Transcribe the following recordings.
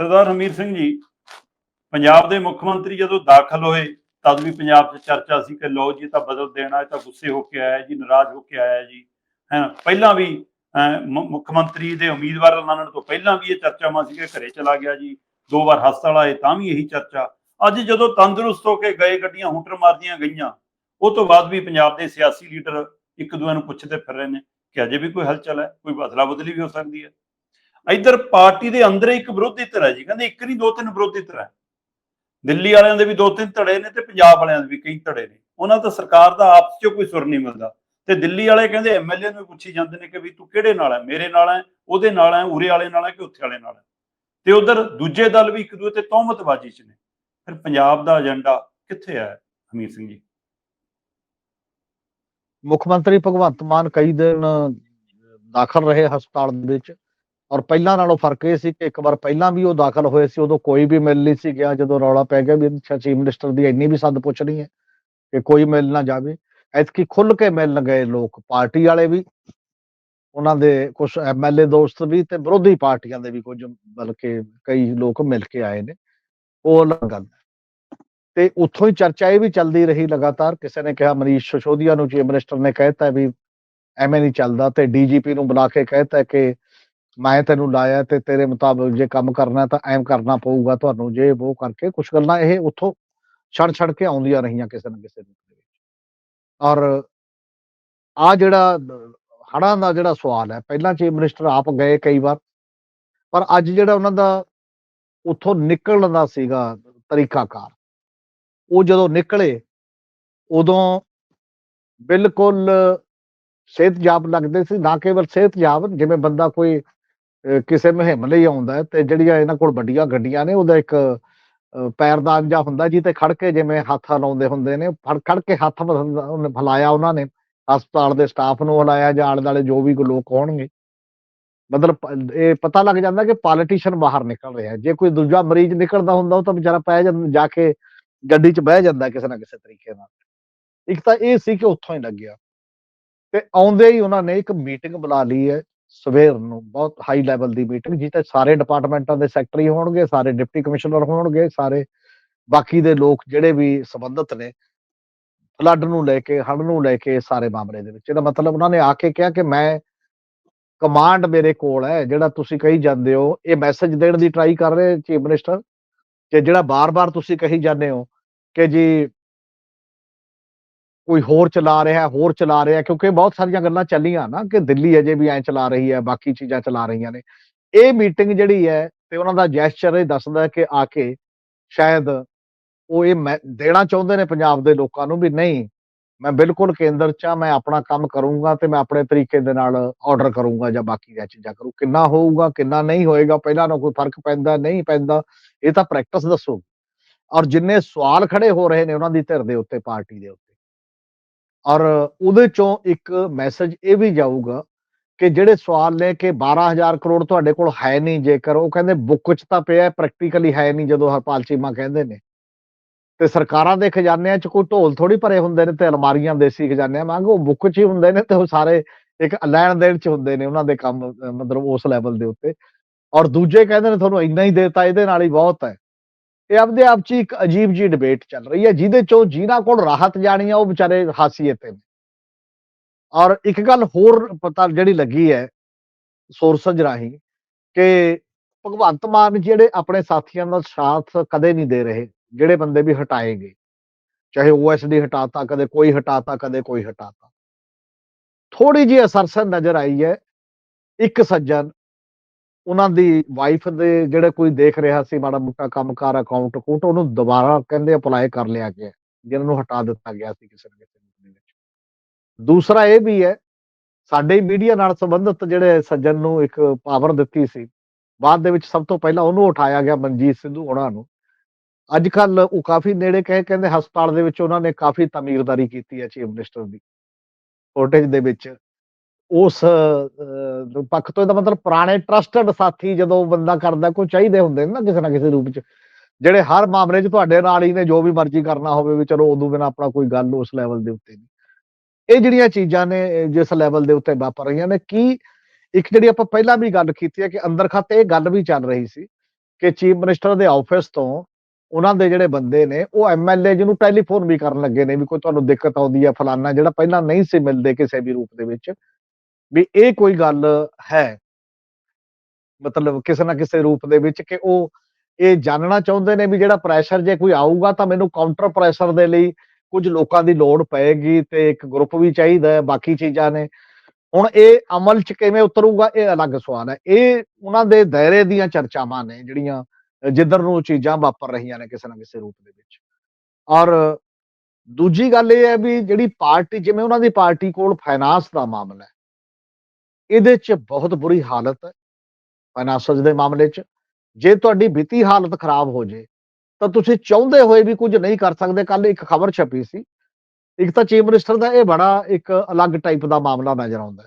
ਸਰਦਾਰ ਹਮੀਰ ਸਿੰਘ ਜੀ ਪੰਜਾਬ ਦੇ ਮੁੱਖ ਮੰਤਰੀ ਜਦੋਂ ਦਾਖਲ ਹੋਏ ਤਦ ਵੀ ਪੰਜਾਬ 'ਚ ਚਰਚਾ ਸੀ ਕਿ ਲੋ ਜੀ ਤਾਂ ਬਦਲ ਦੇਣਾ ਇਹ ਤਾਂ ਗੁੱਸੇ ਹੋ ਕੇ ਆਇਆ ਜੀ ਨਾਰਾਜ਼ ਹੋ ਕੇ ਆਇਆ ਜੀ। ਹੈ ਪਹਿਲਾਂ ਵੀ ਅਹ, ਮੁੱਖ ਮੰਤਰੀ ਦੇ ਉਮੀਦਵਾਰ ਐਲਾਨਣ ਤੋਂ ਪਹਿਲਾਂ ਵੀ ਇਹ ਚਰਚਾਵਾਂ ਸੀ ਕਿ ਘਰੇ ਚਲਾ ਗਿਆ ਜੀ ਦੋ ਵਾਰ ਹਸਪਤਾਲ ਆਏ ਤਾਂ ਵੀ ਇਹੀ ਚਰਚਾ। ਅੱਜ ਜਦੋਂ ਤੰਦਰੁਸਤ ਹੋ ਕੇ ਗਏ ਗੱਡੀਆਂ ਹੁਟਰ ਮਾਰਦੀਆਂ ਗਈਆਂ ਉਹ ਤੋਂ ਬਾਅਦ ਵੀ ਪੰਜਾਬ ਦੇ ਸਿਆਸੀ ਲੀਡਰ ਇੱਕ ਦੂਜੇ ਨੂੰ ਪੁੱਛਦੇ ਫਿਰ ਰਹੇ ਨੇ ਕਿ ਅਜੇ ਵੀ ਕੋਈ ਹਲਚਲ ਹੈ ਕੋਈ ਬਦਲਾ ਬਦਲੀ ਵੀ ਹੋ ਸਕਦੀ ਹੈ। ਇੱਧਰ ਪਾਰਟੀ ਦੇ ਅੰਦਰ ਇੱਕ ਵਿਰੋਧੀ ਧਿਰ ਹੈ ਜੀ, ਕਹਿੰਦੇ ਇੱਕ ਨਹੀਂ, ਦੋ ਤਿੰਨ ਵਿਰੋਧੀ ਧਿਰ ਹੈ। ਦਿੱਲੀ ਵਾਲਿਆਂ ਦੇ ਵੀ ਦੋ ਤਿੰਨ ਧੜੇ ਨੇ ਤੇ ਪੰਜਾਬ ਵਾਲਿਆਂ ਦੇ ਵੀ ਕਈ ਧੜੇ ਨੇ। ਉਹਨਾਂ ਦਾ ਸਰਕਾਰ ਦਾ ਆਪਸ 'ਚ ਕੋਈ ਸੁਰ ਨਹੀਂ ਮਿਲਦਾ। ਤੇ ਦਿੱਲੀ ਵਾਲੇ ਕਹਿੰਦੇ ਐਮਐਲਏ ਨੂੰ ਪੁੱਛੀ ਜਾਂਦੇ ਨੇ ਕਿ ਵੀ ਤੂੰ ਕਿਹੜੇ ਨਾਲ ਹੈ? ਮੇਰੇ ਨਾਲ ਹੈ, ਉਹਦੇ ਨਾਲ ਹੈ, ਉਰੇ ਵਾਲੇ ਨਾਲ ਹੈ ਕਿ ਉੱਥੇ ਵਾਲੇ ਨਾਲ ਹੈ? ਤੇ ਉਧਰ ਦੂਜੇ ਦਲ ਵੀ ਇੱਕ ਦੂਜੇ ਤੇ ਤੌਮਤਬਾਜ਼ੀ 'ਚ ਨੇ। ਫਿਰ ਪੰਜਾਬ ਦਾ ਏਜੰਡਾ ਕਿੱਥੇ ਹੈ, ਹਮੀਰ ਸਿੰਘ ਜੀ? ਮੁੱਖ ਮੰਤਰੀ ਭਗਵੰਤ ਮਾਨ ਕਈ ਦਿਨ ਦਾਖਲ ਰਹੇ ਹਸਪਤਾਲ ਦੇ ਵਿੱਚ। ਔਰ ਪਹਿਲਾਂ ਨਾਲੋਂ ਫ਼ਰਕ ਇਹ ਸੀ ਕਿ ਇੱਕ ਵਾਰ ਪਹਿਲਾਂ ਵੀ ਉਹ ਦਾਖਲ ਹੋਏ ਸੀ, ਉਦੋਂ ਕੋਈ ਵੀ ਮਿਲ ਨਹੀਂ ਸੀ ਗਿਆ, ਜਦੋਂ ਰੌਲਾ ਪੈ ਗਿਆ ਵੀ ਅੱਛਾ ਚੀਫ ਮਿਨਿਸਟਰ ਦੀ ਇੰਨੀ ਵੀ ਸੱਦ ਪੁੱਛਣੀ ਹੈ ਕਿ ਕੋਈ ਮਿਲ ਨਾ ਜਾਵੇ ਐਤਕੀ ਖੁੱਲ ਕੇ ਮਿਲਣ ਗਏ ਲੋਕ, ਪਾਰਟੀ ਵਾਲੇ ਵੀ, ਉਹਨਾਂ ਦੇ ਕੁਝ ਐਮਐਲਏ ਦੋਸਤ ਵੀ ਤੇ ਵਿਰੋਧੀ ਪਾਰਟੀਆਂ ਦੇ ਵੀ ਕੁਝ ਬਲਕਿ ਕਈ ਲੋਕ ਮਿਲ ਕੇ ਆਏ ਨੇ ਉਹ ਅਲੱਗ ਗੱਲ ਹੈ। ਤੇ ਉੱਥੋਂ ਹੀ ਚਰਚਾ ਇਹ ਵੀ ਚੱਲਦੀ ਰਹੀ ਲਗਾਤਾਰ, ਕਿਸੇ ਨੇ ਕਿਹਾ ਮਨੀਸ਼ ਸਸ਼ੋਦੀਆ ਨੂੰ ਚੀਫ ਮਿਨਿਸਟਰ ਨੇ ਕਹਿਤਾ ਵੀ ਐਵੇਂ ਨਹੀਂ ਚੱਲਦਾ ਤੇ ਡੀਜੀਪੀ ਨੂੰ ਬੁਲਾ ਕੇ ਕਹਿਤਾ ਕਿ ਮੈਂ ਤੈਨੂੰ ਲਾਇਆ ਤੇ ਤੇਰੇ ਮੁਤਾਬਕ ਜੇ ਕੰਮ ਕਰਨਾ ਤਾਂ ਐਮ ਕਰਨਾ ਪਊਗਾ ਤੁਹਾਨੂੰ, ਜੇ ਉਹ ਕਰਕੇ ਕੁਝ ਗੱਲਾਂ ਇਹ ਉੱਥੋਂ ਛੜ ਛੜ ਕੇ ਆਉਂਦੀਆਂ ਰਹੀਆਂ ਕਿਸੇ ਨਾ ਕਿਸੇ ਰੂਪ ਦੇ ਵਿੱਚ। ਔਰ ਆ ਜਿਹੜਾ ਹੜਾਂ ਦਾ ਜਿਹੜਾ ਸਵਾਲ ਹੈ, ਪਹਿਲਾਂ ਚੀਫ ਮਿਨਿਸਟਰ ਆਪ ਗਏ ਕਈ ਵਾਰ, ਪਰ ਅੱਜ ਜਿਹੜਾ ਉਹਨਾਂ ਦਾ ਉੱਥੋਂ ਨਿਕਲਣ ਦਾ ਸੀਗਾ ਤਰੀਕਾਕਾਰ, ਉਹ ਜਦੋਂ ਨਿਕਲੇ, ਉਦੋਂ ਬਿਲਕੁਲ ਸਿਹਤਯਾਬ ਲੱਗਦੇ ਸੀ, ਨਾ ਕੇਵਲ ਸਿਹਤਯਾਬ, ਜਿਵੇਂ ਬੰਦਾ ਕੋਈ ਕਿਸੇ ਮੁਹਿੰਮ ਲਈ ਆਉਂਦਾ ਹੈ ਤੇ ਜਿਹੜੀਆਂ ਇਹਨਾਂ ਕੋਲ ਵੱਡੀਆਂ ਗੱਡੀਆਂ ਨੇ, ਉਹਦਾ ਇੱਕ ਪੈਰਦਾਨ ਜਾਂ ਹੁੰਦਾ ਜੀ ਤੇ ਖੜ ਕੇ ਜਿਵੇਂ ਹੱਥ ਹਲਾਉਂਦੇ ਹੁੰਦੇ ਨੇ, ਫੜ ਖੜ ਕੇ ਹੱਥ ਮਲ- ਉਹਨੇ ਹਿਲਾਇਆ ਉਹਨਾਂ ਨੇ, ਹਸਪਤਾਲ ਦੇ ਸਟਾਫ ਨੂੰ ਹਲਾਇਆ, ਜਾਂ ਆਲੇ ਦੁਆਲੇ ਜੋ ਵੀ ਲੋਕ ਹੋਣਗੇ। ਮਤਲਬ ਇਹ ਪਤਾ ਲੱਗ ਜਾਂਦਾ ਕਿ ਪੋਲੀਟੀਸ਼ੀਅਨ ਬਾਹਰ ਨਿਕਲ ਰਿਹਾ ਜੇ ਕੋਈ ਦੂਜਾ ਮਰੀਜ਼ ਨਿਕਲਦਾ ਹੁੰਦਾ ਉਹ ਤਾਂ ਵਿਚਾਰਾ ਪੈ ਜਾਂਦਾ ਜਾ ਕੇ ਗੱਡੀ 'ਚ ਬਹਿ ਜਾਂਦਾ ਕਿਸੇ ਨਾ ਕਿਸੇ ਤਰੀਕੇ ਨਾਲ। ਇੱਕ ਤਾਂ ਇਹ ਸੀ ਕਿ ਉੱਥੋਂ ਹੀ ਲੱਗਿਆ। ਤੇ ਆਉਂਦੇ ਹੀ ਉਹਨਾਂ ਨੇ ਇੱਕ ਮੀਟਿੰਗ ਬੁਲਾ ਲਈ ਹੈ। ਸਵੇਰ ਨੂੰ ਬਹੁਤ ਹਾਈ ਲੈਵਲ ਦੀ ਮੀਟਿੰਗ ਜਿੱਥੇ ਸਾਰੇ ਡਿਪਾਰਟਮੈਂਟਾਂ ਦੇ ਸੈਕਟਰੀ ਹੋਣਗੇ, ਸਾਰੇ ਡਿਪਟੀ ਕਮਿਸ਼ਨਰ ਹੋਣਗੇ, ਸਾਰੇ ਬਾਕੀ ਦੇ ਲੋਕ ਜਿਹੜੇ ਵੀ ਸੰਬੰਧਿਤ ਨੇ ਫਲੱਡ ਨੂੰ ਲੈ ਕੇ, ਹੜ੍ਹ ਨੂੰ ਲੈ ਕੇ ਸਾਰੇ ਮਾਮਲੇ ਦੇ ਵਿੱਚ। ਇਹਦਾ ਮਤਲਬ ਉਹਨਾਂ ਨੇ ਆ ਕੇ ਕਿਹਾ ਕਿ ਮੈਂ ਕਮਾਂਡ ਮੇਰੇ ਕੋਲ ਹੈ, ਜਿਹੜਾ ਤੁਸੀਂ ਕਹੀ ਜਾਂਦੇ ਹੋ, ਇਹ ਮੈਸੇਜ ਦੇਣ ਦੀ ਟਰਾਈ ਕਰ ਰਹੇ ਚੀਫ ਮਿਨਿਸਟਰ ਕਿ ਜਿਹੜਾ ਬਾਰ-ਬਾਰ ਤੁਸੀਂ ਕਹੀ ਜਾਂਦੇ ਹੋ ਕਿ ਜੀ ਕੋਈ ਹੋਰ ਚਲਾ ਰਿਹਾ, ਹੋਰ ਚਲਾ ਰਿਹਾ, ਕਿਉਂਕਿ ਬਹੁਤ ਸਾਰੀਆਂ ਗੱਲਾਂ ਚੱਲੀਆਂ ਨਾ ਕਿ ਦਿੱਲੀ ਅਜੇ ਵੀ ਐਂ ਚਲਾ ਰਹੀ ਹੈ, ਬਾਕੀ ਚੀਜ਼ਾਂ ਚਲਾ ਰਹੀਆਂ ਨੇ। ਇਹ ਮੀਟਿੰਗ ਜਿਹੜੀ ਹੈ ਤੇ ਉਹਨਾਂ ਦਾ ਜੈਸਚਰ ਇਹ ਦੱਸਦਾ ਕਿ ਆ ਕੇ ਸ਼ਾਇਦ ਉਹ ਇਹ ਮੈਂ- ਦੇਣਾ ਚਾਹੁੰਦੇ ਨੇ ਪੰਜਾਬ ਦੇ ਲੋਕਾਂ ਨੂੰ ਵੀ ਨਹੀਂ, ਮੈਂ ਬਿਲਕੁਲ ਕੇਂਦਰ 'ਚ ਆ, ਮੈਂ ਆਪਣਾ ਕੰਮ ਕਰੂੰਗਾ ਤੇ ਮੈਂ ਆਪਣੇ ਤਰੀਕੇ ਦੇ ਨਾਲ ਆਰਡਰ ਕਰੂੰਗਾ ਜਾਂ ਬਾਕੀ ਦੀਆਂ ਚੀਜ਼ਾਂ ਕਰੂ। ਕਿੰਨਾ ਹੋਊਗਾ, ਕਿੰਨਾ ਨਹੀਂ ਹੋਏਗਾ, ਪਹਿਲਾਂ ਨਾਲ ਕੋਈ ਫ਼ਰਕ ਪੈਂਦਾ, ਨਹੀਂ ਪੈਂਦਾ, ਇਹ ਤਾਂ ਪ੍ਰੈਕਟਿਸ ਦੱਸੋ। ਔਰ ਜਿੰਨੇ ਸਵਾਲ ਖੜੇ ਹੋ ਰਹੇ ਨੇ ਉਹਨਾਂ ਦੀ ਧਿਰ ਦੇ ਉੱਤੇ, ਪਾਰਟੀ ਦੇ ਉੱਤੇ। ਔਰ ਉਹਦੇ ਚੋਂ ਇੱਕ ਮੈਸੇਜ ਇਹ ਵੀ ਜਾਊਗਾ ਕਿ ਜਿਹੜੇ ਸਵਾਲ ਨੇ ਕਿ 12000 ਕਰੋੜ ਤੁਹਾਡੇ ਕੋਲ ਹੈ ਨਹੀਂ, ਜੇਕਰ ਉਹ ਕਹਿੰਦੇ ਬੁੱਕ 'ਚ ਤਾਂ ਪਿਆ ਪ੍ਰੈਕਟੀਕਲੀ ਹੈ ਨਹੀਂ, ਜਦੋਂ ਹਰਪਾਲ ਚੀਮਾ ਕਹਿੰਦੇ ਨੇ। ਤੇ ਸਰਕਾਰਾਂ ਦੇ ਖਜ਼ਾਨਿਆਂ 'ਚ ਕੋਈ ਢੋਲ ਥੋੜੀ ਭਰੇ ਹੁੰਦੇ ਨੇ ਤੇ ਅਲਮਾਰੀਆਂ ਦੇਸੀ ਖਜ਼ਾਨਿਆਂ ਵਾਂਗ ਉਹ ਬੁੱਕ 'ਚ ਹੀ ਹੁੰਦੇ ਨੇ ਤੇ ਉਹ ਸਾਰੇ ਇੱਕ ਲੈਣ ਦੇਣ 'ਚ ਹੁੰਦੇ ਨੇ ਉਹਨਾਂ ਦੇ ਕੰਮ, ਮਤਲਬ ਉਸ ਲੈਵਲ ਦੇ ਉੱਤੇ। ਔਰ ਦੂਜੇ ਕਹਿੰਦੇ ਨੇ ਤੁਹਾਨੂੰ ਇੰਨਾ ਹੀ ਦੇਤਾ, ਇਹਦੇ ਨਾਲ ਹੀ ਬਹੁਤ ਹੈ। ਇਹ ਆਪਦੇ ਆਪ 'ਚ ਹੀ ਇੱਕ ਅਜੀਬ ਜੀ ਡਿਬੇਟ ਚੱਲ ਰਹੀ ਹੈ, ਜਿਹਦੇ 'ਚੋਂ ਜਿਨ੍ਹਾਂ ਕੋਲ ਰਾਹਤ ਜਾਣੀ ਆ, ਉਹ ਵਿਚਾਰੇ ਹਾਸੀਏ ਤੇ ਨੇ। ਔਰ ਇੱਕ ਗੱਲ ਹੋਰ ਪਤਾ ਜਿਹੜੀ ਲੱਗੀ ਹੈ ਸੋਰਸਜ ਰਾਹੀਂ ਕਿ ਭਗਵੰਤ ਮਾਨ ਜਿਹੜੇ ਆਪਣੇ ਸਾਥੀਆਂ ਦਾ ਸਾਥ ਕਦੇ ਨਹੀਂ ਦੇ ਰਹੇ, ਜਿਹੜੇ ਬੰਦੇ ਵੀ ਹਟਾਏ ਗਏ ਚਾਹੇ ਓਐਸਡੀ ਹਟਾਤਾ, ਕਦੇ ਕੋਈ ਹਟਾਤਾ, ਕਦੇ ਕੋਈ ਹਟਾਤਾ। ਥੋੜੀ ਜਿਹੀ ਅਸਰਸਰ ਨਜ਼ਰ ਆਈ ਹੈ, ਇੱਕ ਸੱਜਣ ਉਹਨਾਂ ਦੀ ਵਾਈਫ ਦੇ ਜਿਹੜੇ ਕੋਈ ਦੇਖ ਰਿਹਾ ਸੀ ਮਾੜਾ ਮੋਟਾ ਕੰਮਕਾਰ ਅਕਾਊਂਟ ਅਕਾਊਂਟ ਉਹਨੂੰ ਦੁਬਾਰਾ ਕਹਿੰਦੇ ਅਪਲਾਈ ਕਰ ਲਿਆ ਗਿਆ ਜਿਹਨਾਂ ਨੂੰ ਹਟਾ ਦਿੱਤਾ ਗਿਆ ਸੀ ਕਿਸੇ ਨਾ ਕਿਸੇ ਦੇ ਵਿੱਚ। ਦੂਸਰਾ ਇਹ ਵੀ ਹੈ, ਸਾਡੇ ਮੀਡੀਆ ਨਾਲ ਸੰਬੰਧਿਤ ਜਿਹੜੇ ਸੱਜਣ ਨੂੰ ਇੱਕ ਪਾਵਰ ਦਿੱਤੀ ਸੀ, ਬਾਅਦ ਦੇ ਵਿੱਚ ਸਭ ਤੋਂ ਪਹਿਲਾਂ ਉਹਨੂੰ ਉਠਾਇਆ ਗਿਆ ਮਨਜੀਤ ਸਿੱਧੂ ਉਹਨਾਂ ਨੂੰ। ਅੱਜ ਕੱਲ ਉਹ ਕਾਫੀ ਨੇੜੇ ਕਹੇ, ਕਹਿੰਦੇ ਹਸਪਤਾਲ ਦੇ ਵਿੱਚ ਉਹਨਾਂ ਨੇ ਕਾਫੀ ਤਮੀਰਦਾਰੀ ਕੀਤੀ ਹੈ ਚੀਫ ਮਿਨਿਸਟਰ ਦੀ। ਫੋਟੇਜ ਦੇ ਵਿੱਚ ਉਸ ਪੱਖ ਤੋਂ ਇਹਦਾ ਮਤਲਬ ਪੁਰਾਣੇ ਟਰਸਟਡ ਸਾਥੀ ਜਦੋਂ ਬੰਦਾ ਕਰਦਾ, ਕੋਈ ਚਾਹੀਦੇ ਹੁੰਦੇ ਨੇ ਨਾ ਕਿਸੇ ਨਾ ਕਿਸੇ ਰੂਪ ਚ? ਜਿਹੜੇ ਹਰ ਮਾਮਲੇ 'ਚ ਤੁਹਾਡੇ ਨਾਲ ਹੀ ਨੇ, ਜੋ ਵੀ ਮਰਜ਼ੀ ਕਰਨਾ ਹੋਵੇ ਵੀ ਚਲੋ ਉਦੋਂ ਬਿਨਾਂ ਆਪਣਾ ਕੋਈ ਗੱਲ ਉਸ ਲੈਵਲ ਦੇ ਉੱਤੇ ਨਹੀਂ। ਇਹ ਜਿਹੜੀਆਂ ਚੀਜ਼ਾਂ ਨੇ ਜਿਸ ਲੈਵਲ ਦੇ ਉੱਤੇ ਵਾਪਰ ਰਹੀਆਂ ਨੇ, ਕੀ ਇੱਕ ਜਿਹੜੀ ਆਪਾਂ ਪਹਿਲਾਂ ਵੀ ਗੱਲ ਕੀਤੀ ਹੈ ਕਿ ਅੰਦਰ ਖਾਤੇ ਇਹ ਗੱਲ ਵੀ ਚੱਲ ਰਹੀ ਸੀ ਕਿ ਚੀਫ ਮਿਨਿਸਟਰ ਦੇ ਆਫਿਸ ਤੋਂ ਉਹਨਾਂ ਦੇ ਜਿਹੜੇ ਬੰਦੇ ਨੇ, ਉਹ ਐਮਐਲਏ ਜਿਹਨੂੰ ਟੈਲੀਫੋਨ ਵੀ ਕਰਨ ਲੱਗੇ ਨੇ ਵੀ ਕੋਈ ਤੁਹਾਨੂੰ ਦਿੱਕਤ ਆਉਂਦੀ ਹੈ ਫਲਾਨਾ, ਜਿਹੜਾ ਪਹਿਲਾਂ ਨਹੀਂ ਸੀ ਮਿਲਦੇ ਕਿਸੇ ਵੀ ਰੂਪ ਦੇ ਵਿੱਚ। ਵੀ ਇਹ ਕੋਈ ਗੱਲ ਹੈ। ਮਤਲਬ ਕਿਸੇ ਨਾ ਕਿਸੇ ਰੂਪ ਦੇ ਵਿੱਚ ਕਿ ਉਹ ਇਹ ਜਾਣਨਾ ਚਾਹੁੰਦੇ ਨੇ ਵੀ ਜਿਹੜਾ ਪ੍ਰੈਸ਼ਰ ਜੇ ਕੋਈ ਆਊਗਾ ਤਾਂ ਮੈਨੂੰ ਕਾਊਂਟਰ ਪ੍ਰੈਸ਼ਰ ਦੇ ਲਈ ਕੁਝ ਲੋਕਾਂ ਦੀ ਲੋੜ ਪਏਗੀ ਤੇ ਇੱਕ ਗਰੁੱਪ ਵੀ ਚਾਹੀਦਾ ਹੈ, ਬਾਕੀ ਚੀਜ਼ਾਂ ਨੇ। ਹੁਣ ਇਹ ਅਮਲ ਚ ਕਿਵੇਂ ਉਤਰੂਗਾ ਇਹ ਅਲੱਗ ਸਵਾਲ ਹੈ। ਇਹ ਉਹਨਾਂ ਦੇ ਦਾਇਰੇ ਦੀਆਂ ਚਰਚਾਵਾਂ ਨੇ ਜਿਹੜੀਆਂ ਜਿੱਧਰ ਨੂੰ ਚੀਜ਼ਾਂ ਵਾਪਰ ਰਹੀਆਂ ਨੇ ਕਿਸੇ ਨਾ ਕਿਸੇ ਰੂਪ ਦੇ ਵਿੱਚ। ਔਰ ਦੂਜੀ ਗੱਲ ਇਹ ਹੈ ਵੀ ਜਿਹੜੀ ਪਾਰਟੀ ਜਿਵੇਂ ਉਹਨਾਂ ਦੀ ਪਾਰਟੀ ਕੋਲ ਫਾਈਨਾਂਸ ਦਾ ਮਾਮਲਾ ਹੈ ਇਹਦੇ ਚ ਬਹੁਤ ਬੁਰੀ ਹਾਲਤ ਹੈ ਫਾਈਨਾਂਸਸ ਦੇ ਮਾਮਲੇ ਚ। ਜੇ ਤੁਹਾਡੀ ਵਿੱਤੀ ਹਾਲਤ ਖਰਾਬ ਹੋ ਜੇ, ਤਾਂ ਤੁਸੀਂ ਚਾਹੁੰਦੇ ਹੋਏ ਵੀ ਕੁਝ ਨਹੀਂ ਕਰ ਸਕਦੇ। ਕੱਲ ਇੱਕ ਖਬਰ ਛਪੀ ਸੀ, ਇੱਕ ਤਾਂ ਚੀਫ ਮਿਨਿਸਟਰ ਦਾ ਇਹ ਬੜਾ ਇੱਕ ਅਲੱਗ ਟਾਈਪ ਦਾ ਮਾਮਲਾ ਨਜ਼ਰ ਆਉਂਦਾ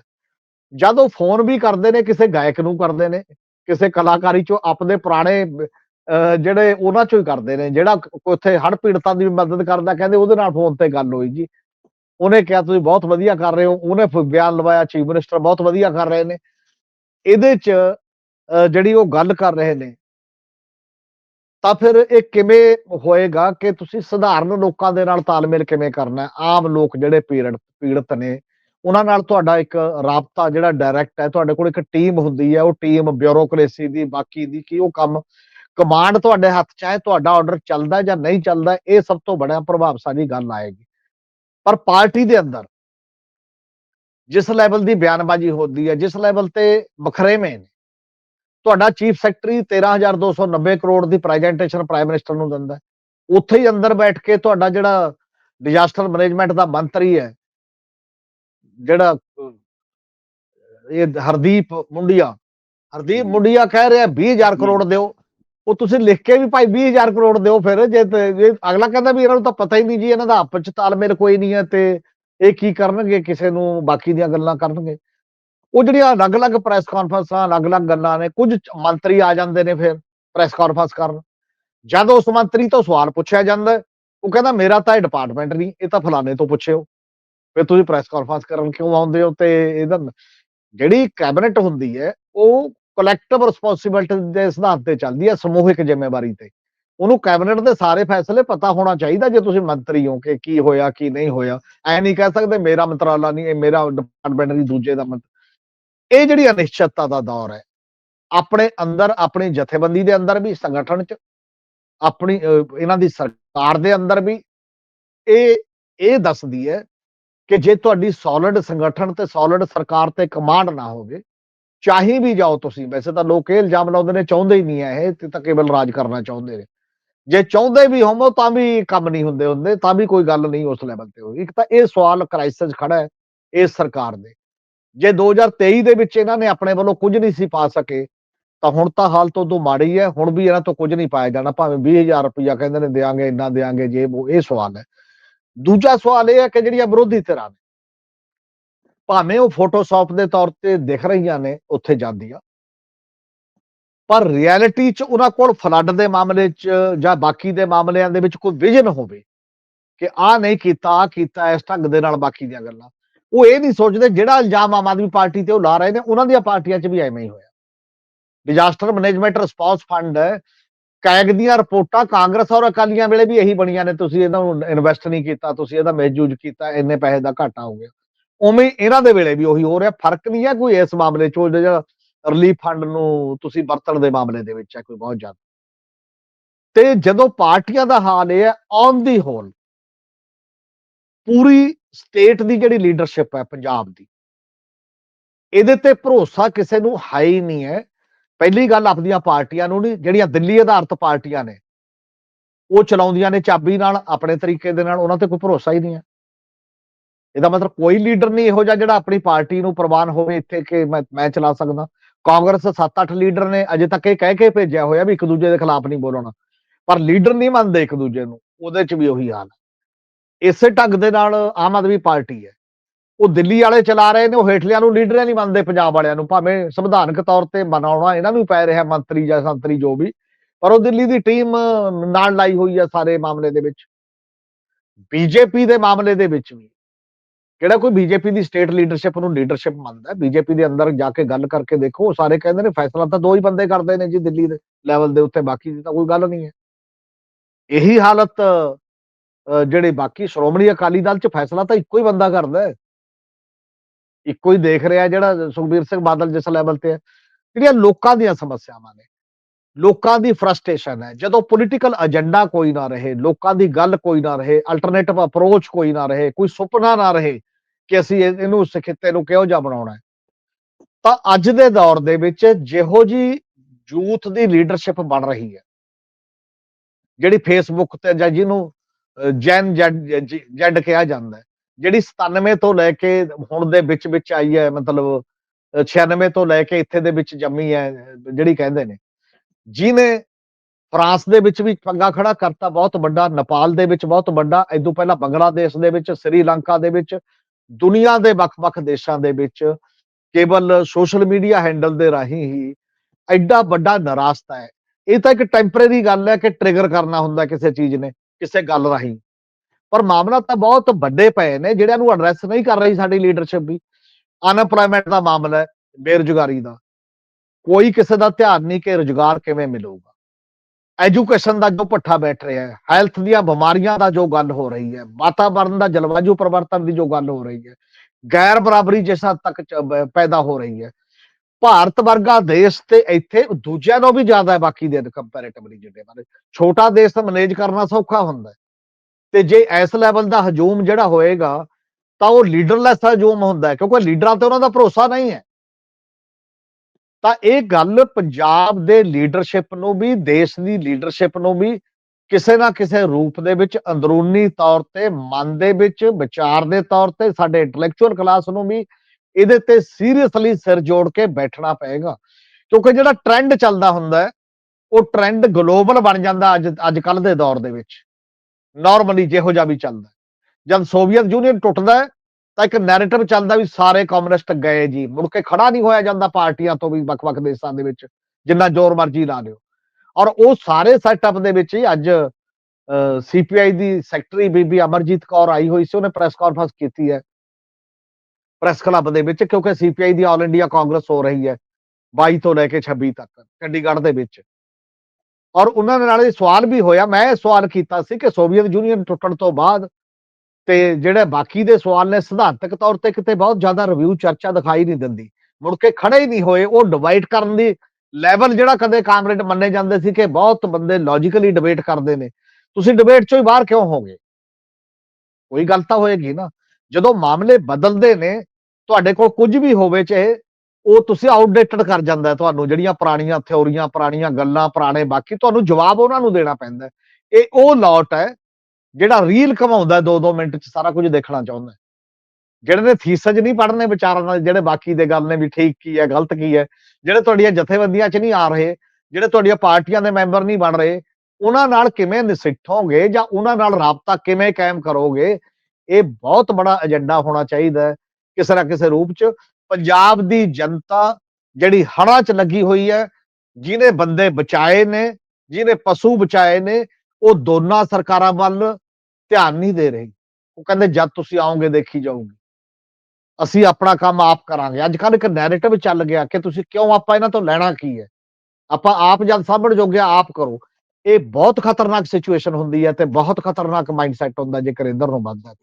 ਜਦ ਉਹ ਫੋਨ ਵੀ ਕਰਦੇ ਨੇ, ਕਿਸੇ ਗਾਇਕ ਨੂੰ ਕਰਦੇ ਨੇ, ਕਿਸੇ ਕਲਾਕਾਰੀ ਚੋਂ ਆਪਣੇ ਪੁਰਾਣੇ ਜਿਹੜੇ ਉਹਨਾਂ ਚੋਂ ਹੀ ਕਰਦੇ ਨੇ, ਜਿਹੜਾ ਉੱਥੇ ਹੜ੍ਹ ਪੀੜਤਾਂ ਦੀ ਵੀ ਮਦਦ ਕਰਦਾ, ਕਹਿੰਦੇ ਉਹਦੇ ਨਾਲ ਫੋਨ ਤੇ ਗੱਲ ਹੋਈ ਜੀ। ਉਹਨੇ ਕਿਹਾ ਤੁਸੀਂ ਬਹੁਤ ਵਧੀਆ ਕਰ ਰਹੇ ਹੋ। ਉਹਨੇ ਬਿਆਨ ਲਵਾਇਆ ਚੀਫ ਮਿਨਿਸਟਰ ਬਹੁਤ ਵਧੀਆ ਕਰ ਰਹੇ ਨੇ। ਇਹਦੇ ਚ ਅਹ, ਜਿਹੜੀ ਉਹ ਗੱਲ ਕਰ ਰਹੇ ਨੇ ਤਾਂ ਫਿਰ ਇਹ ਕਿਵੇਂ ਹੋਏਗਾ ਕਿ ਤੁਸੀਂ ਸਧਾਰਨ ਲੋਕਾਂ ਦੇ ਨਾਲ ਤਾਲਮੇਲ ਕਿਵੇਂ ਕਰਨਾ ਆਮ ਲੋਕ ਜਿਹੜੇ ਪੀੜਤ ਪੀੜਤ ਨੇ ਉਹਨਾਂ ਨਾਲ ਤੁਹਾਡਾ ਇੱਕ ਰਾਬਤਾ ਜਿਹੜਾ ਡਾਇਰੈਕਟ ਹੈ ਤੁਹਾਡੇ ਕੋਲ ਇੱਕ ਟੀਮ ਹੁੰਦੀ ਹੈ ਉਹ ਟੀਮ ਬਿਊਰੋਕ੍ਰੇਸੀ ਦੀ ਬਾਕੀ ਦੀ ਕਿ ਉਹ ਕੰਮ ਕਮਾਂਡ ਤੁਹਾਡੇ ਹੱਥ 'ਚ ਹੈ ਤੁਹਾਡਾ ਆਰਡਰ ਚੱਲਦਾ ਜਾਂ ਨਹੀਂ ਚੱਲਦਾ ਇਹ ਸਭ ਤੋਂ ਬੜਾ ਪ੍ਰਭਾਵਸ਼ਾਲੀ ਗੱਲ ਆਏਗੀ। ਪਰ ਪਾਰਟੀ ਦੇ ਅੰਦਰ ਜਿਸ ਲੈਵਲ ਦੀ ਬਿਆਨਬਾਜ਼ੀ ਹੁੰਦੀ ਹੈ ਜਿਸ ਲੈਵਲ ਤੇ ਬਖਰੇਵੇਂ ਨੇ ਤੁਹਾਡਾ ਚੀਫ ਸੈਕਟਰੀ 13290 ਕਰੋੜ ਦੀ ਪ੍ਰੈਜੈਂਟੇਸ਼ਨ ਪ੍ਰਾਈਮ ਮਿਨਿਸਟਰ ਨੂੰ ਦਿੰਦਾ। ਉੱਥੇ ਹੀ ਅੰਦਰ ਬੈਠ ਕੇ ਤੁਹਾਡਾ ਜਿਹੜਾ ਡਿਜ਼ਾਸਟਰ ਮੈਨੇਜਮੈਂਟ ਦਾ ਮੰਤਰੀ ਹੈ ਜਿਹੜਾ ਇਹ ਹਰਦੀਪ ਮੁੰਡੀਆ ਹਰਦੀਪ ਮੁੰਡੀਆ ਕਹਿ ਰਿਹਾ 20000 ਕਰੋੜ ਦਿਓ। ਉਹ ਤੁਸੀਂ ਲਿਖ ਕੇ ਵੀ ਭਾਈ 20000 ਕਰੋੜ ਦਿਓ ਫਿਰ, ਜੇ ਅਗਲਾ ਕਹਿੰਦਾ ਵੀ ਇਹਨਾਂ ਨੂੰ ਤਾਂ ਪਤਾ ਹੀ ਨਹੀਂ ਜੀ, ਇਹਨਾਂ ਦਾ ਆਪਸ ਚ ਤਾਲਮੇਲ ਕੋਈ ਨਹੀਂ ਹੈ ਤੇ ਇਹ ਕੀ ਕਰਨਗੇ, ਕਿਸੇ ਨੂੰ ਬਾਕੀ ਦੀਆਂ ਗੱਲਾਂ ਕਰਨਗੇ। ਉਹ ਜਿਹੜੀਆਂ ਅਲੱਗ-ਅਲੱਗ ਪ੍ਰੈਸ ਕਾਨਫਰੰਸਾਂ ਅਲੱਗ-ਅਲੱਗ ਗੱਲਾਂ ਨੇ, ਕੁਝ ਮੰਤਰੀ ਆ ਜਾਂਦੇ ਨੇ ਫਿਰ ਪ੍ਰੈਸ ਕਾਨਫਰੰਸ ਕਰਨ। ਜਦ ਉਸ ਮੰਤਰੀ ਤੋਂ ਸਵਾਲ ਪੁੱਛਿਆ ਜਾਂਦਾ, ਉਹ ਕਹਿੰਦਾ, ਮੇਰਾ ਤਾਂ ਇਹ ਡਿਪਾਰਟਮੈਂਟ ਨਹੀਂ, ਇਹ ਤਾਂ ਫਲਾਣੇ ਤੋਂ ਪੁੱਛਿਓ। ਫਿਰ ਤੁਸੀਂ ਪ੍ਰੈਸ ਕਾਨਫਰੰਸ ਕਰਨ ਕਿਉਂ ਆਉਂਦੇ ਹੋ? ਤੇ ਇਹਦਾ ਜਿਹੜੀ ਕੈਬਨਿਟ ਹੁੰਦੀ ਹੈ, ਉਹ ਕਲੈਕਟਿਵ ਰਿਸਪੌਂਸਿਬਿਲਟੀ ਦੇ ਸਿਧਾਂਤ ਤੇ ਚੱਲਦੀ ਹੈ ਸਮੂਹਿਕ ਜ਼ਿੰਮੇਵਾਰੀ ਤੇ। ਉਹਨੂੰ ਕੈਬਨਿਟ ਦੇ ਸਾਰੇ ਫੈਸਲੇ ਪਤਾ ਹੋਣਾ ਚਾਹੀਦਾ ਜੇ ਤੁਸੀਂ ਮੰਤਰੀ ਹੋ ਕਿ ਕੀ ਹੋਇਆ, ਕੀ ਨਹੀਂ ਹੋਇਆ। ਐ ਨਹੀਂ ਕਹਿ ਸਕਦੇ ਮੇਰਾ ਮੰਤਰਾਲਾ ਨਹੀਂ, ਇਹ ਮੇਰਾ ਡਿਪਾਰਟਮੈਂਟ ਨਹੀਂ, ਦੂਜੇ ਦਾ ਇਹ ਜਿਹੜੀ ਅਨਿਸ਼ਚਿਤਤਾ ਦਾ ਦੌਰ ਹੈ, ਆਪਣੇ ਅੰਦਰ, ਆਪਣੀ ਜਥੇਬੰਦੀ ਦੇ ਅੰਦਰ ਵੀ, ਸੰਗਠਨ ਚ, ਆਪਣੀ ਇਹਨਾਂ ਦੀ ਸਰਕਾਰ ਦੇ ਅੰਦਰ ਵੀ, ਇਹ ਇਹ ਦੱਸਦੀ ਹੈ ਕਿ ਜੇ ਤੁਹਾਡੀ ਸੋਲਿਡ ਸੰਗਠਨ ਤੇ ਸੋਲਿਡ ਸਰਕਾਰ ਤੇ ਕਮਾਂਡ ਨਾ ਹੋਵੇ ਚਾਹੀ ਵੀ ਜਾਓ ਤੁਸੀਂ। ਵੈਸੇ ਤਾਂ ਲੋਕ ਇਹ ਇਲਜ਼ਾਮ ਲਾਉਂਦੇ ਨੇ, ਚਾਹੁੰਦੇ ਹੀ ਨਹੀਂ ਹੈ ਇਹ, ਤੇ ਤਾਂ ਕੇਵਲ ਰਾਜ ਕਰਨਾ ਚਾਹੁੰਦੇ ਨੇ। ਜੇ ਚਾਹੁੰਦੇ ਵੀ ਹੋਵੋ, ਤਾਂ ਵੀ ਕੰਮ ਨਹੀਂ ਹੁੰਦੇ ਹੁੰਦੇ, ਤਾਂ ਵੀ ਕੋਈ ਗੱਲ ਨਹੀਂ ਉਸ ਲੈਵਲ ਤੇ ਹੋਈ। ਇੱਕ ਤਾਂ ਇਹ ਸਵਾਲ ਕ੍ਰਾਈਸਿਸ ਖੜਾ ਹੈ ਇਸ ਸਰਕਾਰ ਦੇ। ਜੇ 2023 ਦੇ ਵਿੱਚ ਇਹਨਾਂ ਨੇ ਆਪਣੇ ਵੱਲੋਂ ਕੁਝ ਨਹੀਂ ਸੀ ਪਾ ਸਕੇ, ਤਾਂ ਹੁਣ ਤਾਂ ਹਾਲਤ ਉਦੋਂ ਮਾੜੀ ਹੈ, ਹੁਣ ਵੀ ਇਹਨਾਂ ਤੋਂ ਕੁਝ ਨਹੀਂ ਪਾਇਆ ਜਾਣਾ। ਭਾਵੇਂ 20000 ਰੁਪਇਆ ਕਹਿੰਦੇ ਨੇ ਦੇਾਂਗੇ ਇੰਨਾ ਦੇਾਂਗੇ ਜੇ ਉਹ ਇਹ ਸਵਾਲ ਹੈ। ਦੂਜਾ ਸਵਾਲ ਇਹ ਹੈ ਕਿ ਜਿਹੜੀਆਂ ਵਿਰੋਧੀ ਧਿਰਾਂ ਨੇ ਭਾਵੇਂ ਉਹ ਫੋਟੋਸ਼ਾਪ ਦੇ ਤੌਰ ਤੇ ਦਿਖ ਰਹੀਆਂ ਨੇ, ਉੱਥੇ ਜਾਂਦੀਆਂ। ਪਰ ਰਿਐਲਿਟੀ 'ਚ ਉਹਨਾਂ ਕੋਲ ਫਲੱਡ ਦੇ ਮਾਮਲੇ 'ਚ ਜਾਂ ਬਾਕੀ ਦੇ ਮਾਮਲਿਆਂ ਦੇ ਵਿੱਚ ਕੋਈ ਵਿਜ਼ਨ ਹੋਵੇ ਕਿ ਆਹ ਨਹੀਂ ਕੀਤਾ ਆ ਕੀਤਾ, ਇਸ ਢੰਗ ਦੇ ਨਾਲ ਬਾਕੀ ਦੀਆਂ ਗੱਲਾਂ। ਉਹ ਇਹ ਨਹੀਂ ਸੋਚਦੇ ਜਿਹੜਾ ਇਲਜ਼ਾਮ ਆਮ ਆਦਮੀ ਪਾਰਟੀ ਤੇ ਉਹ ਲਾ ਰਹੇ ਨੇ, ਉਹਨਾਂ ਦੀਆਂ ਪਾਰਟੀਆਂ 'ਚ ਵੀ ਐਵੇਂ ਹੀ ਹੋਇਆ। Disaster management response fund CAG ਦੀਆਂ ਰਿਪੋਰਟਾਂ ਕਾਂਗਰਸ ਔਰ ਅਕਾਲੀਆਂ ਵੇਲੇ ਵੀ ਇਹੀ ਬਣੀਆਂ ਨੇ, ਤੁਸੀਂ ਇਹਨਾਂ ਨੂੰ ਇਨਵੈਸਟ ਨਹੀਂ ਕੀਤਾ, ਤੁਸੀਂ ਇਹਦਾ ਮਿਸਯੂਜ਼ ਕੀਤਾ, ਇੰਨੇ ਪੈਸੇ ਦਾ ਘਾਟਾ ਹੋ ਗਿਆ। ਉਵੇਂ ਇਹਨਾਂ ਦੇ ਵੇਲੇ ਵੀ ਉਹੀ ਹੋ ਰਿਹਾ, ਫ਼ਰਕ ਨਹੀਂ ਹੈ ਕੋਈ ਇਸ ਮਾਮਲੇ 'ਚ ਜਿਹੜਾ ਰਿਲੀਫ ਫੰਡ ਨੂੰ ਤੁਸੀਂ ਵਰਤਣ ਦੇ ਮਾਮਲੇ ਦੇ ਵਿੱਚ ਹੈ ਕੋਈ ਬਹੁਤ ਜ਼ਿਆਦਾ। ਤੇ ਜਦੋਂ ਪਾਰਟੀਆਂ ਦਾ ਹਾਲ ਇਹ ਹੈ ਔਨ ਦੀ ਹੋਲ ਪੂਰੀ ਸਟੇਟ ਦੀ ਜਿਹੜੀ ਲੀਡਰਸ਼ਿਪ ਹੈ ਪੰਜਾਬ ਦੀ, ਇਹਦੇ ਤੇ ਭਰੋਸਾ ਕਿਸੇ ਨੂੰ ਹੈ ਹੀ ਨਹੀਂ ਹੈ। ਪਹਿਲੀ ਗੱਲ ਆਪਣੀਆਂ ਪਾਰਟੀਆਂ ਨੂੰ ਨਹੀਂ, ਜਿਹੜੀਆਂ ਦਿੱਲੀ ਆਧਾਰਿਤ ਪਾਰਟੀਆਂ ਨੇ, ਉਹ ਚਲਾਉਂਦੀਆਂ ਨੇ ਚਾਬੀ ਨਾਲ, ਆਪਣੇ ਤਰੀਕੇ ਦੇ ਨਾਲ, ਉਹਨਾਂ ਤੇ ਕੋਈ ਭਰੋਸਾ ਹੀ ਨਹੀਂ ਹੈ। ਇਹਦਾ ਮਤਲਬ ਕੋਈ ਲੀਡਰ ਨਹੀਂ ਇਹੋ ਜਿਹਾ ਜਿਹੜਾ ਆਪਣੀ ਪਾਰਟੀ ਨੂੰ ਪ੍ਰਵਾਨ ਹੋਵੇ ਇੱਥੇ ਕਿ ਮੈਂ ਮੈਂ ਚਲਾ ਸਕਦਾ। ਕਾਂਗਰਸ 7-8 ਲੀਡਰ ਨੇ ਅਜੇ ਤੱਕ ਇਹ ਕਹਿ ਕੇ ਭੇਜਿਆ ਹੋਇਆ ਵੀ ਇੱਕ ਦੂਜੇ ਦੇ ਖਿਲਾਫ ਨਹੀਂ ਬੋਲਣਾ। ਪਰ ਲੀਡਰ ਨਹੀਂ ਮੰਨਦੇ ਇੱਕ ਦੂਜੇ ਨੂੰ, ਉਹਦੇ 'ਚ ਵੀ ਉਹੀ ਹਾਲ ਹੈ। ਇਸੇ ਢੰਗ ਦੇ ਨਾਲ ਆਮ ਆਦਮੀ ਪਾਰਟੀ ਹੈ। ਉਹ ਦਿੱਲੀ ਵਾਲੇ ਚਲਾ ਰਹੇ ਨੇ, ਉਹ ਹੇਠਲਿਆਂ ਨੂੰ ਲੀਡਰਾਂ ਨਹੀਂ ਮੰਨਦੇ ਪੰਜਾਬ ਵਾਲਿਆਂ ਨੂੰ। ਭਾਵੇਂ ਸੰਵਿਧਾਨਕ ਤੌਰ ਤੇ ਮਨਾਉਣਾ ਇਹਨਾਂ ਨੂੰ ਪੈ ਰਿਹਾ ਮੰਤਰੀ ਜਾਂ ਸੰਤਰੀ ਜੋ ਵੀ, ਪਰ ਉਹ ਦਿੱਲੀ ਦੀ ਟੀਮ ਨਾਲ ਲਾਈ ਹੋਈ ਹੈ ਸਾਰੇ ਮਾਮਲੇ ਦੇ ਵਿੱਚ। ਬੀਜੇਪੀ ਦੇ ਮਾਮਲੇ ਦੇ ਵਿੱਚ ਵੀ। ਕਿਹੜਾ ਕੋਈ ਬੀਜੇਪੀ ਦੀ ਸਟੇਟ ਲੀਡਰਸ਼ਿਪ ਨੂੰ ਲੀਡਰਸ਼ਿਪ ਮੰਨਦਾ ਹੈ? ਬੀਜੇਪੀ ਦੇ ਅੰਦਰ ਜਾ ਕੇ ਗੱਲ ਕਰਕੇ ਦੇਖੋ, ਉਹ ਸਾਰੇ ਕਹਿੰਦੇ ਨੇ ਫੈਸਲਾ ਤਾਂ ਦੋ ਹੀ ਬੰਦੇ ਕਰਦੇ ਨੇ ਜੀ ਦਿੱਲੀ ਦੇ ਲੈਵਲ ਦੇ ਉੱਤੇ, ਬਾਕੀ ਦੀ ਤਾਂ ਕੋਈ ਗੱਲ ਨਹੀਂ ਹੈ। ਇਹੀ ਹਾਲਤ ਜਿਹੜੇ ਬਾਕੀ ਸ਼੍ਰੋਮਣੀ ਅਕਾਲੀ ਦਲ ਚ ਫੈਸਲਾ ਤਾਂ ਇੱਕੋ ਹੀ ਬੰਦਾ ਕਰਦਾ ਹੈ। ਇੱਕੋ ਹੀ ਦੇਖ ਰਿਹਾ ਜਿਹੜਾ ਸੁਖਬੀਰ ਸਿੰਘ ਬਾਦਲ ਜਿਸ ਲੈਵਲ ਤੇ ਹੈ। ਜਿਹੜੀਆਂ ਲੋਕਾਂ ਦੀਆਂ ਸਮੱਸਿਆਵਾਂ ਨੇ ਲੋਕਾਂ ਦੀ ਫਰਸਟ੍ਰੇਸ਼ਨ ਹੈ। ਜਦੋਂ ਪੋਲੀਟੀਕਲ ਏਜੰਡਾ ਕੋਈ ਨਾ ਰਹੇ ਲੋਕਾਂ ਦੀ ਗੱਲ ਕੋਈ ਨਾ ਰਹੇ ਅਲਟਰਨੇਟਿਵ ਅਪਰੋਚ ਕੋਈ ਨਾ ਰਹੇ ਕੋਈ ਸੁਪਨਾ ਨਾ ਰਹੇ ਕਿ ਅਸੀਂ ਇਹਨੂੰ ਇਸ ਖਿੱਤੇ ਨੂੰ ਕਿਹੋ ਜਿਹਾ ਬਣਾਉਣਾ ਹੈ। ਤਾਂ ਅੱਜ ਦੇ ਦੌਰ ਦੇ ਵਿੱਚ ਜਿਹੋ ਜੀ ਯੂਥ ਦੀ ਲੀਡਰਸ਼ਿਪ ਬਣ ਰਹੀ ਹੈ। ਜਿਹੜੀ ਫੇਸਬੁੱਕ ਤੇ ਜਾਂ ਜਿਹਨੂੰ ਜੈਨ ਜੈਡ ਕਿਹਾ ਜਾਂਦਾ ਹੈ। ਜਿਹੜੀ 97 ਤੋਂ ਲੈ ਕੇ ਹੁਣ ਦੇ ਵਿੱਚ ਵਿੱਚ ਆਈ ਹੈ ਮਤਲਬ ਅ, 96 ਤੋਂ ਲੈ ਕੇ ਇੱਥੇ ਦੇ ਵਿੱਚ ਜੰਮੀ ਹੈ ਜਿਹੜੀ ਕਹਿੰਦੇ ਨੇ। ਜਿਹਨੇ ਫਰਾਂਸ ਦੇ ਵਿੱਚ ਵੀ ਪੰਗਾ ਖੜਾ ਕਰਤਾ ਬਹੁਤ ਵੱਡਾ, ਨੇਪਾਲ ਦੇ ਵਿੱਚ ਬਹੁਤ ਵੱਡਾ ਇਦੋਂ ਪਹਿਲਾਂ ਬੰਗਲਾਦੇਸ਼ ਦੇ ਵਿੱਚ, ਸ੍ਰੀਲੰਕਾ ਦੇ ਵਿੱਚ, ਦੁਨੀਆ ਦੇ ਵੱਖ-ਵੱਖ ਦੇਸ਼ਾਂ ਦੇ ਵਿੱਚ ਕੇਵਲ ਸੋਸ਼ਲ ਮੀਡੀਆ ਹੈਂਡਲ ਦੇ ਰਾਹੀਂ ਹੀ ਐਡਾ ਵੱਡਾ ਨਰਾਸਤਾ ਹੈ। ਇਹ ਤਾਂ ਇੱਕ ਟੈਂਪਰੇਰੀ ਗੱਲ ਹੈ ਕਿ ਟ੍ਰਿਗਰ ਕਰਨਾ ਹੁੰਦਾ ਕਿਸੇ ਚੀਜ਼ ਨੇ, ਕਿਸੇ ਗੱਲ ਰਾਹੀਂ। ਪਰ ਮਾਮਲਾ ਤਾਂ ਬਹੁਤ ਵੱਡੇ ਪਏ ਨੇ, ਜਿਹੜਿਆਂ ਨੂੰ ਐਡਰੈਸ ਨਹੀਂ ਕਰ ਰਹੀ ਸਾਡੀ ਲੀਡਰਸ਼ਿਪ ਵੀ। ਅਨਪਲਾਇਮੈਂਟ ਦਾ ਮਾਮਲਾ ਹੈ, ਬੇਰੁਜ਼ਗਾਰੀ ਦਾ। ਕੋਈ ਕਿਸੇ ਦਾ ਧਿਆਨ ਨਹੀਂ ਕਿ ਰੁਜ਼ਗਾਰ ਕਿਵੇਂ ਮਿਲੂਗਾ। ਐਜੂਕੇਸ਼ਨ ਦਾ ਜੋ ਪੱਠਾ ਬੈਠ ਰਿਹਾ ਹੈ ਹੈਲਥ ਦੀਆਂ ਬਿਮਾਰੀਆਂ ਦਾ ਜੋ ਗੱਲ ਹੋ ਰਹੀ ਹੈ ਵਾਤਾਵਰਣ ਦਾ ਜਲਵਾਯੂ ਪਰਿਵਰਤਨ ਦੀ ਜੋ ਗੱਲ ਹੋ ਰਹੀ ਹੈ, ਗੈਰ ਬਰਾਬਰੀ ਜਿਸ ਹੱਦ ਤੱਕ ਪੈਦਾ ਹੋ ਰਹੀ ਹੈ। ਭਾਰਤ ਵਰਗਾ ਦੇਸ਼ ਤੇ ਇੱਥੇ ਦੂਜਿਆਂ ਨਾਲੋਂ ਵੀ ਜ਼ਿਆਦਾ ਹੈ, ਬਾਕੀ ਦੇ ਕੰਪੈਰੀਟਿਵਲੀ ਜਿਹੜੇ ਬਾਰੇ ਛੋਟਾ ਦੇਸ਼ ਤਾਂ ਮੈਨੇਜ ਕਰਨਾ ਸੌਖਾ ਹੁੰਦਾ ਤੇ ਜੇ ਇਸ ਲੈਵਲ ਦਾ ਹਜੂਮ ਜਿਹੜਾ ਹੋਏਗਾ, ਤਾਂ ਉਹ ਲੀਡਰਲੈਸ ਹਜੂਮ ਹੁੰਦਾ ਹੈ, ਕਿਉਂਕਿ ਲੀਡਰਾਂ ਤੇ ਉਹਨਾਂ ਦਾ ਭਰੋਸਾ ਨਹੀਂ ਹੈ। ਤਾਂ ਇਹ ਗੱਲ ਪੰਜਾਬ ਦੇ ਲੀਡਰਸ਼ਿਪ ਨੂੰ ਵੀ, ਦੇਸ਼ ਦੀ ਲੀਡਰਸ਼ਿਪ ਨੂੰ ਵੀ ਕਿਸੇ ਨਾ ਕਿਸੇ ਰੂਪ ਦੇ ਵਿੱਚ, ਅੰਦਰੂਨੀ ਤੌਰ ਤੇ, ਮਨ ਦੇ ਵਿੱਚ, ਵਿਚਾਰ ਦੇ ਤੌਰ ਤੇ, ਸਾਡੇ ਇੰਟੈਲੈਕਚੁਅਲ ਕਲਾਸ ਨੂੰ ਵੀ ਇਹਦੇ ਤੇ ਸੀਰੀਅਸਲੀ ਸਿਰ ਜੋੜ ਕੇ ਬੈਠਣਾ ਪਏਗਾ। ਕਿਉਂਕਿ ਜਿਹੜਾ ਟ੍ਰੈਂਡ ਚੱਲਦਾ ਹੁੰਦਾ ਉਹ ਟ੍ਰੈਂਡ ਗਲੋਬਲ ਬਣ ਜਾਂਦਾ ਅੱਜ ਅੱਜ ਕੱਲ ਦੇ ਦੌਰ ਦੇ ਵਿੱਚ। ਨਾਰਮਲੀ ਜਿਹੋ ਜਿਹਾ ਵੀ ਚੱਲਦਾ ਜਦ ਸੋਵੀਅਤ ਯੂਨੀਅਨ ਟੁੱਟਦਾ ਤਾਂ ਇੱਕ ਨੈਰੇਟਿਵ ਚੱਲਦਾ ਵੀ ਸਾਰੇ ਕਮਿਊਨਿਸਟ ਗਏ ਜੀ, ਮੁੜ ਕੇ ਖੜਾ ਨਹੀਂ ਹੋਇਆ ਜਾਂਦਾ ਪਾਰਟੀਆਂ ਤੋਂ ਵੀ ਵੱਖ-ਵੱਖ ਦੇਸ਼ਾਂ ਦੇ ਵਿੱਚ, ਜਿੰਨਾ ਜ਼ੋਰ ਮਰਜ਼ੀ ਲਾ ਲਿਓ। ਔਰ ਉਹ ਸਾਰੇ ਸੈਟਅਪ ਦੇ ਵਿੱਚ ਹੀ ਅੱਜ ਸੀਪੀਆਈ ਦੀ ਸੈਕਟਰੀ ਬੀਬੀ ਅਮਰਜੀਤ ਕੌਰ ਆਈ ਹੋਈ ਸੀ, ਉਹਨੇ ਪ੍ਰੈਸ ਕਾਨਫਰੰਸ ਕੀਤੀ ਹੈ। ਪ੍ਰੈਸ ਕਲੱਬ ਦੇ ਵਿੱਚ, ਕਿਉਂਕਿ ਸੀਪੀਆਈ ਦੀ ਆਲ ਇੰਡੀਆ ਕਾਂਗਰਸ ਹੋ ਰਹੀ ਹੈ 22 ਤੋਂ ਲੈ ਕੇ 26 ਤੱਕ, ਚੰਡੀਗੜ੍ਹ ਦੇ ਵਿੱਚ। ਔਰ ਉਹਨਾਂ ਦੇ ਨਾਲ ਇਹ ਸਵਾਲ ਵੀ ਹੋਇਆ, ਮੈਂ ਇਹ ਸਵਾਲ ਕੀਤਾ ਸੀ ਕਿ ਸੋਵੀਅਤ ਯੂਨੀਅਨ ਟੁੱਟਣ ਤੋਂ ਬਾਅਦ ਤੇ ਜਿਹੜੇ ਬਾਕੀ ਦੇ ਸਵਾਲ ਨੇ ਸਿਧਾਂਤਕ ਤੌਰ ਤੇ ਕਿਤੇ ਬਹੁਤ ਜ਼ਿਆਦਾ ਰਿਵਿਊ ਚਰਚਾ ਦਿਖਾਈ ਨਹੀਂ ਦਿੰਦੀ। ਮੁੜ ਕੇ ਖੜੇ ਹੀ ਨਹੀਂ ਹੋਏ, ਉਹ ਡਿਵਾਈਡ ਕਰਨ ਦੀ ਲੈਵਲ ਜਿਹੜਾ ਕਦੇ ਕਾਮਰੇਡ ਮੰਨੇ ਜਾਂਦੇ ਸੀ ਕਿ ਬਹੁਤ ਬੰਦੇ ਲੌਜੀਕਲੀ ਡਿਬੇਟ ਕਰਦੇ ਨੇ। ਤੁਸੀਂ ਡਿਬੇਟ ਚੋਂ ਹੀ ਬਾਹਰ ਕਿਉਂ ਹੋਗੇ ਕੋਈ ਗੱਲ ਤਾਂ ਹੋਏਗੀ ਨਾ। ਜਦੋਂ ਮਾਮਲੇ ਬਦਲਦੇ ਨੇ, ਤੁਹਾਡੇ ਕੋਲ ਕੁਝ ਵੀ ਹੋਵੇ ਚਾਹੇ ਉਹ ਤੁਸੀਂ ਆਊਟਡੇਟਡ ਕਰ ਜਾਂਦਾ ਤੁਹਾਨੂੰ, ਜਿਹੜੀਆਂ ਪੁਰਾਣੀਆਂ ਥਿਉਰੀਆਂ ਪੁਰਾਣੀਆਂ ਗੱਲਾਂ, ਪੁਰਾਣੇ ਬਾਕੀ ਤੁਹਾਨੂੰ ਜਵਾਬ ਉਹਨਾਂ ਨੂੰ ਦੇਣਾ ਪੈਂਦਾ ਇਹ ਉਹ ਲੋਟ ਹੈ ਜਿਹੜਾ ਰੀਲ ਘਮਾਉਂਦਾ 2-2 ਮਿੰਟ ਚ ਸਾਰਾ ਕੁਝ ਦੇਖਣਾ ਚਾਹੁੰਦਾ ਜਿਹੜੇ ਨੇ ਥੀਸਜ ਨਹੀਂ ਪੜ੍ਹਨੇ ਵਿਚਾਰਾਂ ਨਾਲ, ਜਿਹੜੇ ਬਾਕੀ ਦੇ ਗੱਲ ਨੇ ਵੀ ਠੀਕ ਕੀ ਹੈ, ਗਲਤ ਕੀ ਹੈ, ਜਿਹੜੇ ਤੁਹਾਡੀਆਂ ਜਥੇਬੰਦੀਆਂ ਚ ਨਹੀਂ ਆ ਰਹੇ, ਜਿਹੜੇ ਤੁਹਾਡੀਆਂ ਪਾਰਟੀਆਂ ਦੇ ਮੈਂਬਰ ਨਹੀਂ ਬਣ ਰਹੇ, ਉਹਨਾਂ ਨਾਲ ਕਿਵੇਂ ਨਸਿੱਠੋਗੇ ਜਾਂ ਉਹਨਾਂ ਨਾਲ ਰਾਬਤਾ ਕਿਵੇਂ ਕਾਇਮ ਕਰੋਗੇ, ਇਹ ਬਹੁਤ ਬੜਾ ਏਜੰਡਾ ਹੋਣਾ ਚਾਹੀਦਾ ਹੈ ਕਿਸੇ ਨਾ ਕਿਸੇ ਰੂਪ ਚ। ਪੰਜਾਬ ਦੀ ਜਨਤਾ ਜਿਹੜੀ ਹੜ੍ਹਾਂ ਚ ਲੱਗੀ ਹੋਈ ਹੈ, ਜਿਹਨੇ ਬੰਦੇ ਬਚਾਏ ਨੇ, ਜਿਹਨੇ ਪਸ਼ੂ ਬਚਾਏ ਨੇ, ਉਹ ਦੋਨਾਂ ਸਰਕਾਰਾਂ ਵੱਲ ਧਿਆਨ ਨਹੀਂ ਦੇ ਰਹੀ। ਉਹ ਕਹਿੰਦੇ, ਜਦ ਤੁਸੀਂ ਆਓਗੇ, ਦੇਖੀ ਜਾਊਗੀ। ਅਸੀਂ ਆਪਣਾ ਕੰਮ ਆਪ ਕਰਾਂਗੇ। ਅੱਜ ਕੱਲ੍ਹ ਇੱਕ ਨੈਰੇਟਿਵ ਚੱਲ ਗਿਆ ਕਿ ਤੁਸੀਂ ਕਿਉਂ ਆਪਾਂ ਇਹਨਾਂ ਤੋਂ ਲੈਣਾ ਕੀ ਹੈ? ਆਪਾਂ ਆਪ ਜਦ ਸਾਂਭਣ ਜੋਗੇ ਆਪ ਕਰੋ। ਇਹ ਬਹੁਤ ਖਤਰਨਾਕ ਸਿਚੁਏਸ਼ਨ ਹੁੰਦੀ ਹੈ ਤੇ ਬਹੁਤ ਖਤਰਨਾਕ ਮਾਈਂਡਸੈਟ ਹੁੰਦਾ ਜੇਕਰ ਇਧਰ ਨੂੰ ਵੱਧਦਾ